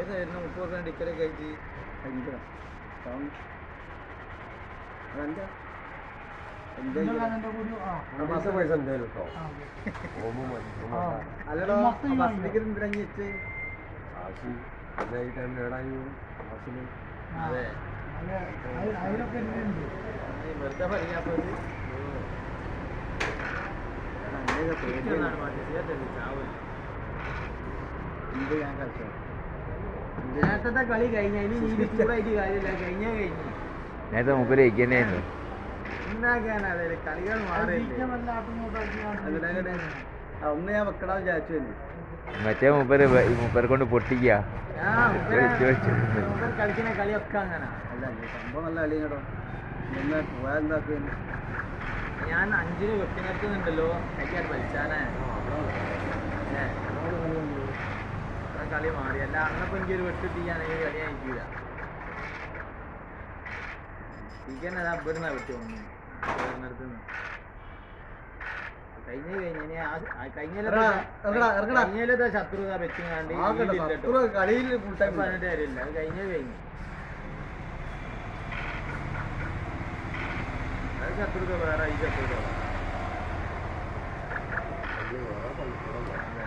ഏതായിരുന്നു മുപ്പത് വർഷം ടിക്കറ്റ് കഴിച്ച് മാസം പൈസ എന്തായാലും കേട്ടോ. അല്ലടോ ബസ്? ടിക്കറ്റ് എന്തിനാ വെച്ച് കാശ് പിന്നെ ഈ ടൈമിൽ ഏടായി ബസ്സിന് ആ. അതെ അതിനൊക്കെ വെറുതെ പഠിക്കാത്തത് നേരത്തെ കളി കഴിഞ്ഞ കാര്യമില്ല നേരത്തെ കളികൾ ഒന്ന് ഞാൻ വെക്കടാ വിചാരിച്ചു മറ്റേ മുപ്പര് മൂപ്പരെ കൊണ്ട് പൊട്ടിക്കുക കളിക്കുന്ന കളിയൊക്കെ അങ്ങനെ അല്ല സംഭവം നല്ല കളി കേട്ടോ പോയാൽ എന്താക്കുന്നു ഞാൻ അഞ്ചിന് വെക്കുന്നുണ്ടല്ലോ കഴിക്കാൻ വലിച്ചാനേ. ഏ, ആ കളി മാറി. അല്ല അന്നപ്പോ എനിക്ക് ഒരു വെട്ട് തീയാണെങ്കിൽ കളി ഞാൻ ഇരിക്കാൻ അതാ ഇവിടുന്ന വെട്ടി വന്നു. ഇവിടുന്നടുത്തുനിന്ന് കഴിഞ്ഞ ശത്രുത വെച്ചുകാണ്ട് കളിയിൽ ഫുൾ ടൈം പറഞ്ഞിട്ട് കാര്യമില്ല. അത് കഴിഞ്ഞ കഴിഞ്ഞു. അത് ശത്രുത വേറെ ഈ ശത്രുത വേറെ. അതെ.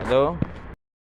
ഹലോ